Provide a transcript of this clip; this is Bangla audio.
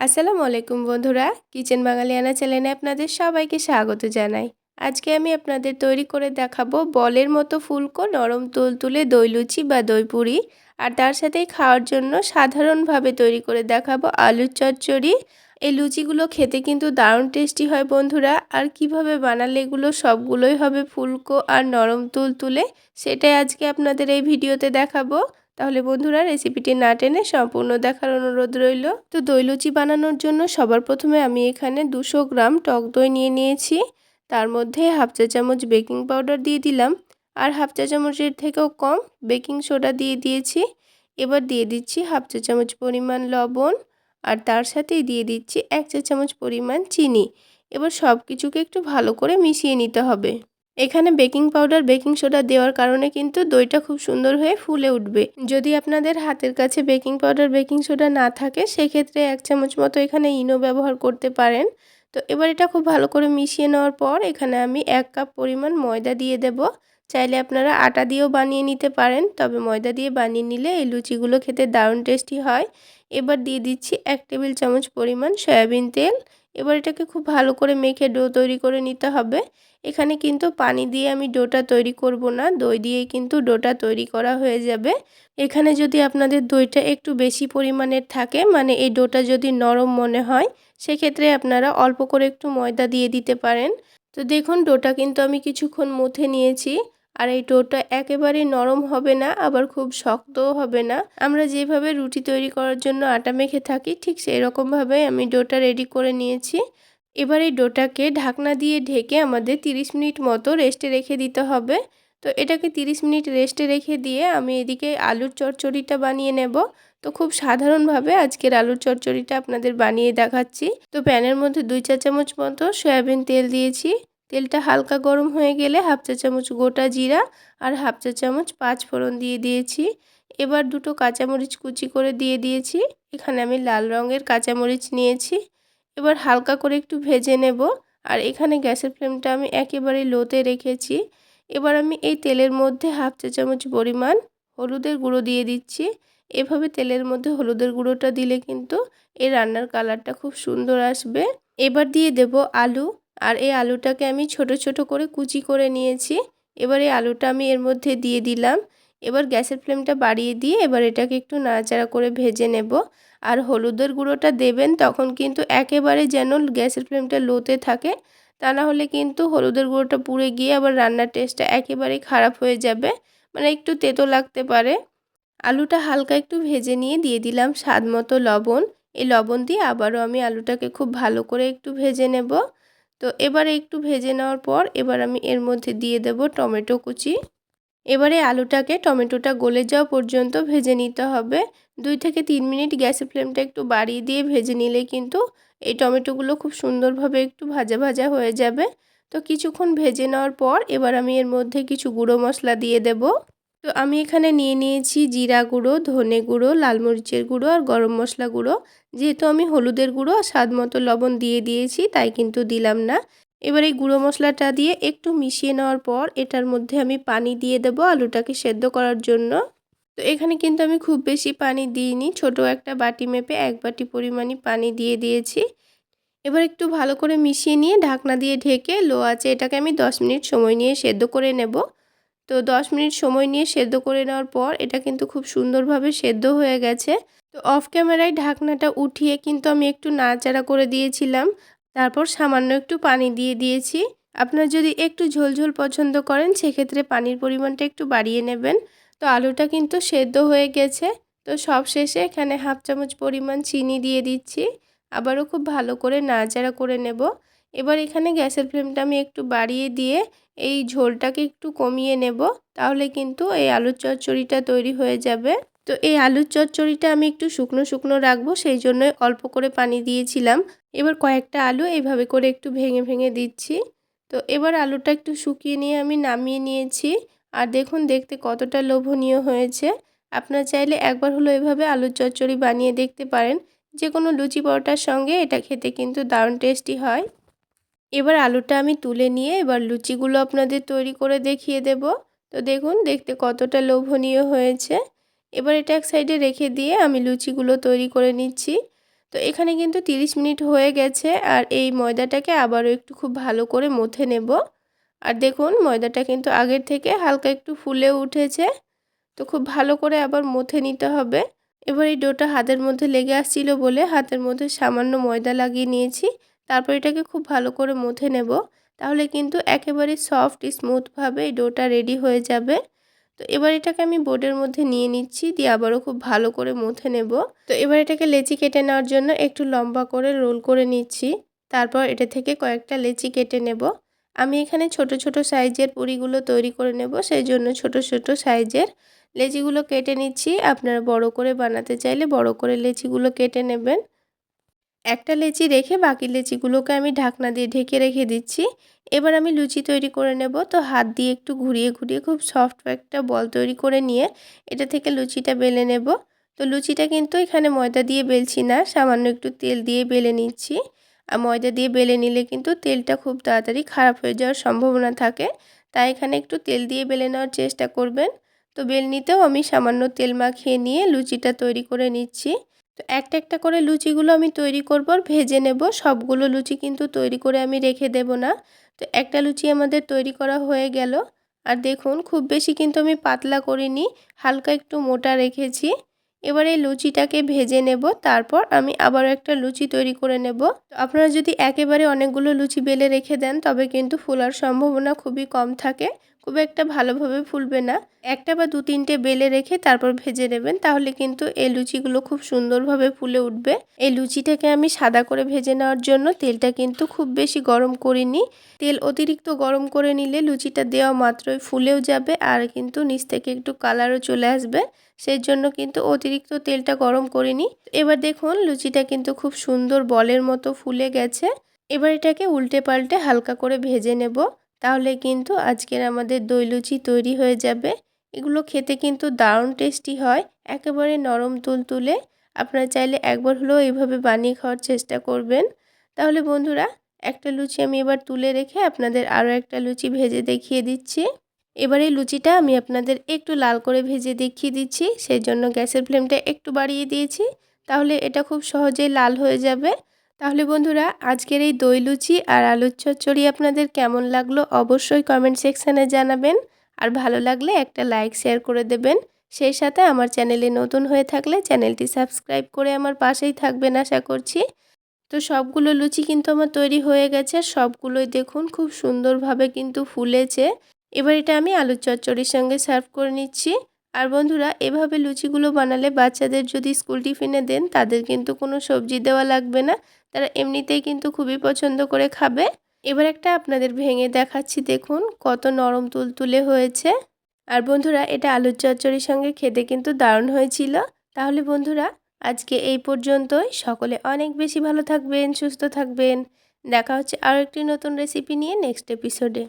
আসসালামু আলাইকুম বন্ধুরা। কিচেন বাঙালিয়ানা চ্যানেলে আপনাদের সবাইকে স্বাগত জানাই। আজকে আমি আপনাদের তৈরি করে দেখাবো বলের মতো ফুলকো নরম তুলতুলে দই লুচি বা দই পুরি। আর তার সাথেই খাওয়ার জন্য সাধারণভাবে তৈরি করে দেখাবো আলুর চচ্চড়ি। এই লুচিগুলো খেতে কিন্তু দারুণ টেস্টি হয় বন্ধুরা। আর কীভাবে বানালে এগুলো সবগুলোই হবে ফুলকো আর নরম তুলতুলে সেটাই আজকে আপনাদের এই ভিডিওতে দেখাবো। তাহলে বন্ধুরা রেসিপিটি না টেনে সম্পূর্ণ দেখার অনুরোধ রইল। তো দই লুচি বানানোর জন্য সবার প্রথমে আমি এখানে দুশো গ্রাম টক দই নিয়ে নিয়েছি। তার মধ্যে হাফ চা চামচ বেকিং পাউডার দিয়ে দিলাম। আর হাফ চা চামচের থেকেও কম বেকিং সোডা দিয়ে দিয়েছি। এবার দিয়ে দিচ্ছি হাফ চা চামচ পরিমাণ লবণ। আর তার সাথেই দিয়ে দিচ্ছি এক চা চামচ পরিমাণ চিনি। এবার সব কিছুকে একটু ভালো করে মিশিয়ে নিতে হবে। এখানে বেকিং পাউডার, বেকিং সোডা দেওয়ার কারণে কিন্তু দইটা খুব সুন্দর হয়ে ফুলে উঠবে। যদি আপনাদের হাতের কাছে বেকিং পাউডার, বেকিং সোডা না থাকে, সেক্ষেত্রে এক চামচ মতো এখানে ইনো ব্যবহার করতে পারেন। তো এবার এটা খুব ভালো করে মিশিয়ে নেওয়ার পর এখানে আমি এক কাপ পরিমাণ ময়দা দিয়ে দেব। চাইলে আপনারা আটা দিয়েও বানিয়ে নিতে পারেন, তবে ময়দা দিয়ে বানিয়ে নিলে এই লুচিগুলো খেতে দারুণ টেস্টি হয়। এবার দিয়ে দিচ্ছি এক টেবিল চামচ পরিমাণ সয়াবিন তেল। এবার এটাকে খুব ভালো করে মেখে ডো তৈরি করে নিতে হবে। এখানে কিন্তু পানি দিয়ে আমি ডোটা তৈরি করব না, দই দিয়েই কিন্তু ডোটা তৈরি করা হয়ে যাবে। এখানে যদি আপনাদের দইটা একটু বেশি পরিমাণের থাকে মানে এই ডোটা যদি নরম মনে হয়, সেক্ষেত্রে আপনারা অল্প করে একটু ময়দা দিয়ে দিতে পারেন। তো দেখুন, ডোটা কিন্তু আমি কিছুক্ষণ মুথে নিয়েছি। আর এই ডোটা একেবারেই নরম হবে না, আবার খুব শক্তও হবে না। আমরা যেভাবে রুটি তৈরি করার জন্য আটা মেখে থাকি, ঠিক সেই রকমভাবে আমি ডোটা রেডি করে নিয়েছি। এবার এই ডোটাকে ঢাকনা দিয়ে ঢেকে আমাদের 30 মিনিট মতো রেস্টে রেখে দিতে হবে। তো এটাকে 30 মিনিট রেস্টে রেখে দিয়ে আমি এদিকে আলুর চচ্চড়িটা বানিয়ে নেব। তো খুব সাধারণভাবে আজকের আলুর চচ্চড়িটা আপনাদের বানিয়ে দেখাচ্ছি। তো প্যানের মধ্যে দুই চা চামচ মতো সয়াবিন তেল দিয়েছি। তেলটা হালকা গরম হয়ে গেলে হাফ চা চামচ গোটা জিরা আর হাফ চা চামচ পাঁচ ফোড়ন দিয়ে দিয়েছি। এবার দুটো কাঁচামরিচ কুচি করে দিয়ে দিয়েছি। এখানে আমি লাল রঙের কাঁচামরিচ নিয়েছি। এবার হালকা করে একটু ভেজে নেব আর এখানে গ্যাসের ফ্লেমটা আমি একেবারেই লোতে রেখেছি। এবার আমি এই তেলের মধ্যে হাফ চা চামচ পরিমাণ হলুদের গুঁড়ো দিয়ে দিচ্ছি। এভাবে তেলের মধ্যে হলুদের গুঁড়োটা দিলে কিন্তু এই রান্নার কালারটা খুব সুন্দর আসবে। এবার দিয়ে দেব আলু। আর এই আলুটাকে আমি ছোট ছোট করে কুচি করে নিয়েছি। এবার এই আলুটা আমি এর মধ্যে দিয়ে দিলাম। এবার গ্যাসের ফ্লেমটা বাড়িয়ে দিয়ে এবার এটাকে একটু নাড়াচাড়া করে ভেজে নেব। আর হলুদের গুঁড়োটা দেবেন তখন কিন্তু একেবারে যেন গ্যাসের ফ্লেমটা লোতে থাকে। তা না হলে কিন্তু হলুদের গুঁড়োটা পুড়ে গিয়ে আবার রান্নার টেস্টটা একেবারেই খারাপ হয়ে যাবে। মানে একটু তেতো লাগতে পারে। আলুটা হালকা একটু ভেজে নিয়ে দিয়ে দিলাম স্বাদ মতো লবণ। এই লবণ দিয়ে আবারও আমি আলুটাকে খুব ভালো করে একটু ভেজে নেব। তো এবারে একটু ভেজে নেওয়ার পর এবার আমি এর মধ্যে দিয়ে দেব টমেটো কুচি। এবারে আলুটাকে টমেটোটা গলে যাওয়া পর্যন্ত ভেজে নিতে হবে। দুই থেকে তিন মিনিট গ্যাসের ফ্লেমটা একটু বাড়িয়ে দিয়ে ভেজে নিলে কিন্তু এই টমেটোগুলো খুব সুন্দরভাবে একটু ভাজা ভাজা হয়ে যাবে। তো কিছুক্ষণ ভেজে নেওয়ার পর এবার আমি এর মধ্যে কিছু গুঁড়ো মশলা দিয়ে দেব। তো আমি এখানে নিয়ে নিয়েছি জিরা গুঁড়ো, ধনে গুঁড়ো, লাল মরিচের গুঁড়ো আর গরম মশলা গুঁড়ো। যেহেতু আমি হলুদের গুঁড়ো আর স্বাদ মতো লবণ দিয়ে দিয়েছি, তাই কিন্তু দিলাম না। এবার এই গুঁড়ো মশলাটা দিয়ে একটু মিশিয়ে নেওয়ার পর এটার মধ্যে আমি পানি দিয়ে দেব আলুটাকে সেদ্ধ করার জন্য। তো এখানে কিন্তু আমি খুব বেশি পানি দিইনি, ছোট একটা বাটি মেপে এক বাটি পরিমাণই পানি দিয়ে দিয়েছি। এবার একটু ভালো করে মিশিয়ে নিয়ে ঢাকনা দিয়ে ঢেকে লো আছে এটাকে আমি 10 মিনিট সময় নিয়ে সেদ্ধ করে নেব। তো 10 মিনিট সময় নিয়ে সেদ্ধ করে নেওয়ার পর এটা কিন্তু খুব সুন্দরভাবে সেদ্ধ হয়ে গেছে। তো অফ ক্যামেরায় ঢাকনাটা উঠিয়ে কিন্তু আমি একটু নাড়াচাড়া করে দিয়েছিলাম। তারপর সামান্য একটু পানি দিয়ে দিয়েছি। আপনার যদি একটু ঝোলঝোল পছন্দ করেন, সেক্ষেত্রে পানির পরিমাণটা একটু বাড়িয়ে নেবেন। তো আলুটা কিন্তু সেদ্ধ হয়ে গেছে। তো সব শেষে এখানে হাফ চামচ পরিমাণ চিনি দিয়ে দিচ্ছি। আবারও খুব ভালো করে নাড়াচাড়া করে নেব। এবার এখানে গ্যাসের ফ্লেমটা আমি একটু বাড়িয়ে দিয়ে এই ঝোলটাকে একটু কমিয়ে নেব, তাহলে কিন্তু এই আলুর চচ্চড়িটা তৈরি হয়ে যাবে। তো এই আলুর চচ্চড়িটা আমি একটু শুকনো শুকনো রাখব, সেই জন্যই অল্প করে পানি দিয়েছিলাম। এবার কয়েকটা আলু এইভাবে করে একটু ভেঙে ভেঙে দিচ্ছি। তো এবার আলুটা একটু শুকিয়ে নিয়ে আমি নামিয়ে নিয়েছি। আর দেখুন, দেখতে কতটা লোভনীয় হয়েছে। আপনার চাইলে একবার হলো এভাবে আলুর চচ্চড়ি বানিয়ে দেখতে পারেন। যে কোনো লুচি পরোটার সঙ্গে এটা খেতে কিন্তু দারুণ টেস্টি হয়। এবার আলুটা আমি তুলে নিয়ে এবার লুচিগুলো আপনাদের তৈরি করে দেখিয়ে দেব। তো দেখুন, দেখতে কতটা লোভনীয় হয়েছে। এবার এটা এক সাইডে রেখে দিয়ে আমি লুচিগুলো তৈরি করে নিচ্ছি। তো এখানে কিন্তু 30 মিনিট হয়ে গেছে আর এই ময়দাটাকে আবারও একটু খুব ভালো করে মথে নেব। আর দেখুন, ময়দাটা কিন্তু আগের থেকে হালকা একটু ফুলে উঠেছে। তো খুব ভালো করে আবার মথে নিতে হবে। এবার এই ডোটা হাতের মধ্যে লেগে আসছিল বলে হাতের মধ্যে সামান্য ময়দা লাগিয়ে নিয়েছি। তারপর এটাকে খুব ভালো করে মথে নেব। তাহলে কিন্তু একেবারে সফট, স্মুথভাবে এই ডোটা রেডি হয়ে যাবে। তো এবার এটাকে আমি বোর্ডের মধ্যে নিয়ে নিচ্ছি, দিয়ে আবারও খুব ভালো করে মুথে নেব। তো এবার এটাকে লেচি কেটে নেওয়ার জন্য একটু লম্বা করে রোল করে নিচ্ছি। তারপর এটা থেকে কয়েকটা লেচি কেটে নেব। আমি এখানে ছোট ছোট সাইজের পুরিগুলো তৈরি করে নেব, সেই জন্য ছোট ছোট সাইজের লেচিগুলো কেটে নিচ্ছি। আপনারা বড় করে বানাতে চাইলে বড় করে লেচিগুলো কেটে নেবেন। একটা লেচি রেখে বাকি লেচিগুলোকে আমি ঢাকনা দিয়ে ঢেকে রেখে দিচ্ছি। এবার আমি লুচি তৈরি করে নেব। তো হাত দিয়ে একটু ঘুরিয়ে ঘুরিয়ে খুব সফট একটা বল তৈরি করে নিয়ে এটা থেকে লুচিটা বেলে নেব। তো লুচিটা কিন্তু এখানে ময়দা দিয়ে বেলছি না, সামান্য একটু তেল দিয়ে বেলে নিচ্ছি। আর ময়দা দিয়ে বেলে নিলে কিন্তু তেলটা খুব তাড়াতাড়ি খারাপ হয়ে যাওয়ার সম্ভাবনা থাকে। তাই এখানে একটু তেল দিয়ে বেলে নেওয়ার চেষ্টা করবেন। তো বেলনিতেও আমি সামান্য তেল মাখিয়ে নিয়ে লুচিটা তৈরি করে নিচ্ছি। তো একটা একটা করে লুচিগুলো আমি তৈরি করব ভেজে নেব। সবগুলো লুচি কিন্তু তৈরি করে আমি রেখে দেব না। তো একটা লুচি আমাদের তৈরি করা হয়ে গেল। আর দেখুন, খুব বেশি কিন্তু আমি পাতলা করিনি, হালকা একটু মোটা রেখেছি। এবার এই লুচিটাকে ভেজে নেব, তারপর আমি আবার একটা লুচি তৈরি করে নেব। তো আপনারা যদি একেবারে অনেকগুলো লুচি বেলে রেখে দেন, তবে কিন্তু ফোলার সম্ভাবনা খুবই কম থাকে। খুব একটা ভালোভাবে ফুলবে না। একটা বা দু তিনটে বেলে রেখে তারপর ভেজে নেবেন, তাহলে কিন্তু এই লুচিগুলো খুব সুন্দরভাবে ফুলে উঠবে। এই লুচিটাকে আমি সাদা করে ভেজে নেওয়ার জন্য তেলটা কিন্তু খুব বেশি গরম করিনি। তেল অতিরিক্ত গরম করে নিলে লুচিটা দেওয়া মাত্রই ফুলেও যাবে আর কিন্তু নিচ থেকে একটু কালারও চলে আসবে সেই জন্য কিন্তু অতিরিক্ত তেলটা গরম করিনি। এবার দেখুন, লুচিটা কিন্তু খুব সুন্দর বলের মতো ফুলে গেছে। এবার এটাকে উল্টে পাল্টে হালকা করে ভেজে নেব। তাহলে কিন্তু আজকের আমাদের দই লুচি তৈরি হয়ে যাবে। এগুলো খেতে কিন্তু দারুণ টেস্টি হয়, একেবারে নরম তুল তুলে আপনারা চাইলে একবার হলেও এইভাবে বানিয়ে খাওয়ার চেষ্টা করবেন। তাহলে বন্ধুরা, একটা লুচি আমি এবার তুলে রেখে আপনাদের আরও একটা লুচি ভেজে দেখিয়ে দিচ্ছি। এবার এই লুচিটা আমি আপনাদের একটু লাল করে ভেজে দেখিয়ে দিচ্ছি, সেই জন্য গ্যাসের ফ্লেমটা একটু বাড়িয়ে দিয়েছি। তাহলে এটা খুব সহজেই লাল হয়ে যাবে। তাহলে বন্ধুরা, আজকের এই দই লুচি আর আলুর চচ্চড়ি আপনাদের কেমন লাগল অবশ্যই কমেন্ট সেকশানে জানাবেন। আর ভালো লাগলে একটা লাইক শেয়ার করে দেবেন। সেই সাথে আমার চ্যানেলে নতুন হয়ে থাকলে চ্যানেলটি সাবস্ক্রাইব করে আমার পাশেই থাকবেন আশা করছি। তো সবগুলো লুচি কিন্তু আমার তৈরি হয়ে গেছে, সবগুলোই দেখুন খুব সুন্দরভাবে কিন্তু ফুলেছে। এবার এটা আমি আলুর চচ্চড়ির সঙ্গে সার্ভ করে নিচ্ছি। আর বন্ধুরা, এভাবে লুচিগুলো বানালে বাচ্চাদের যদি স্কুল টিফিনে দেন, তাদের কিন্তু কোনো সবজি দেওয়া লাগবে না। তারা এমনিতেই কিন্তু খুবই পছন্দ করে খাবে। এবার একটা আপনাদের ভেঙে দেখাচ্ছি, দেখুন কত নরম তুলতুলে হয়েছে। আর বন্ধুরা, এটা আলুর চচ্চড়ির সঙ্গে খেতে কিন্তু দারুণ হয়েছিল। তাহলে বন্ধুরা, আজকে এই পর্যন্তই। সকলে অনেক বেশি ভালো থাকবেন, সুস্থ থাকবেন। দেখা হচ্ছে আরও একটি নতুন রেসিপি নিয়ে নেক্সট এপিসোডে